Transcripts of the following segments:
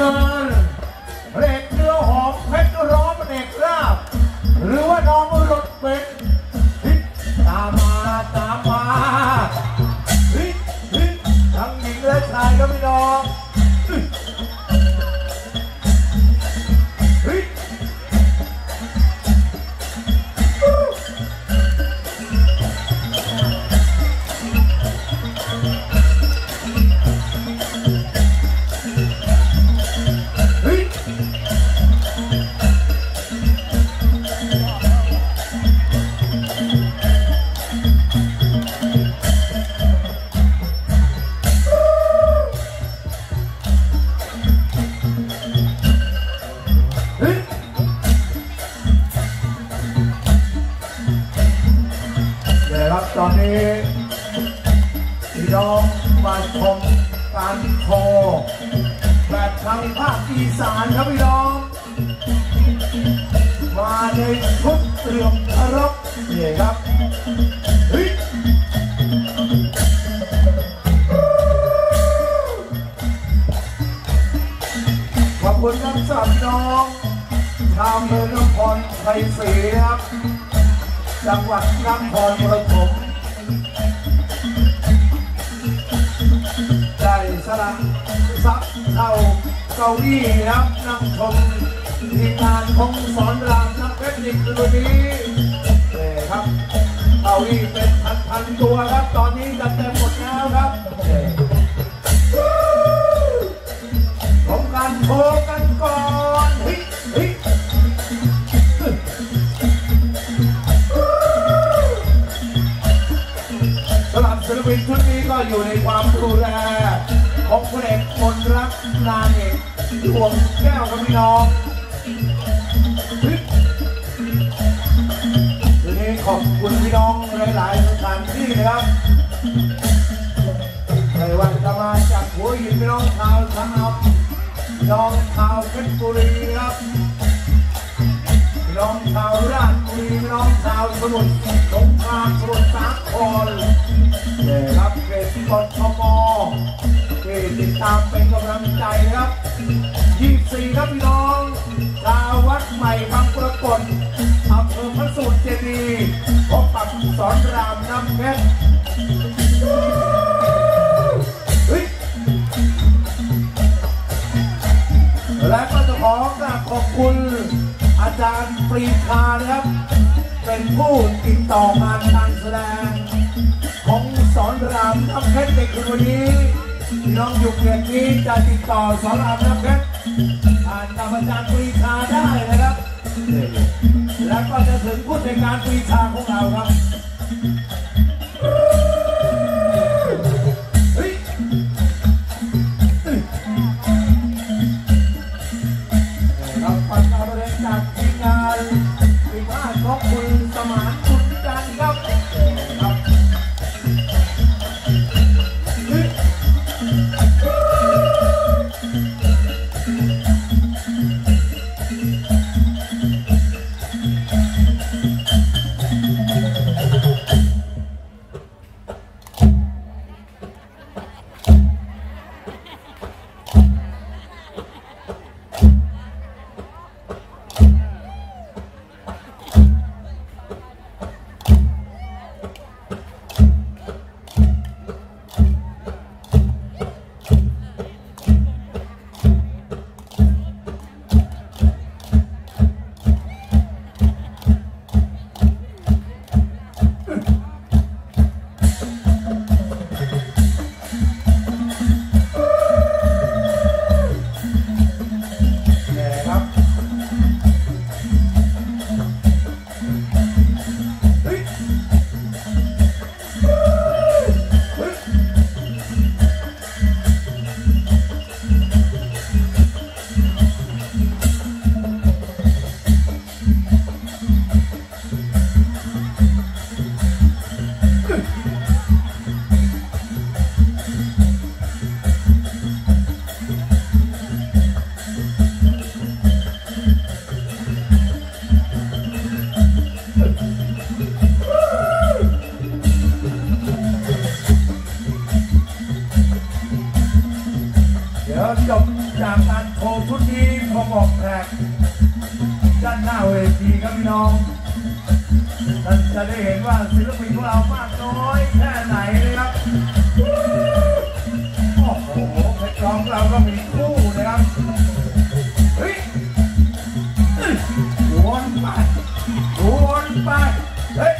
ชิญเด็กเนื้อหอมเพชรร้อมเด็กราบ หรือว่าน้องรถเป็นฮิตตามมาตามมาฮิตฮิตทั้งหญิงและชายก็ไม่น้อง ครับตอนนี้พี่น้องมาชมการโชว์แบบทางภาคอีสานครับพี่น้อง มาในชุดเตรียมรบนี่ครับเฮ้ยขอบคุณครับสำหรับน้อง ชาวเมืองนครไทยศรีครับ จังหวัดนครปฐมได้สละทรัพย์เข้าเก้าอี้ครับนั่งชมทีมงานของสอนรามนักเทคนิคตัวนี้นี่ครับเก้าอี้เป็นพันๆตัวครับ ตอนนี้จะเต็มหมดแล้วครับของการโชว์กัน รักนางเอกดวงแก้วครับพี่น้องทีนี้ขอบคุณพี่น้องหลายๆสถานที่นะครับในวันจะมาจากหัวหินพี่น้องชาวชาวพี่น้องชาวเพชรบุรีครับพี่น้องชาวราชบุรีพี่น้องชาวสมุทรสงครามสมุทรสาครเนี่ยครับเกษตรกรชม ที่ติดตามเป็นกำลังใจครับ 24 ครับพี่น้องชาววัดใหม่บางประกฏอำเภอพระสูตรเจดีย์พบกับสอนรามน้ำเพชรและก็จะขอกราบขอบคุณอาจารย์ปรีชานะครับ เป็นผู้ติดต่องานการแสดง ของสอนรามน้ำเพชรในคืนวันนี้ น้องอยู่เขตนี้จะติดต่อสอนรามน้ำเพชรผ่านกับอาจารย์ปรีชาได้นะครับ แล้วก็จะถึงผู้จัดการปรีชาของเราครับเราปัดเอาประเด็นจากทีมงานทีมงานของคุณสมาน การโชว์ชุดนี้ผมบอกแขกด้านหน้าเวทีครับพี่น้องท่านจะได้เห็นว่าศิลปินของเรามากน้อยแค่ไหนนะครับโอ้โหเพชรร้องเราก็มีคู่นะครับเฮ้ยวนไปวนไปเฮ้ย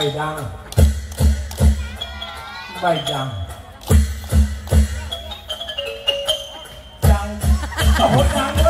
ใบแดังใบแดัง ดังโอ้ดังเลย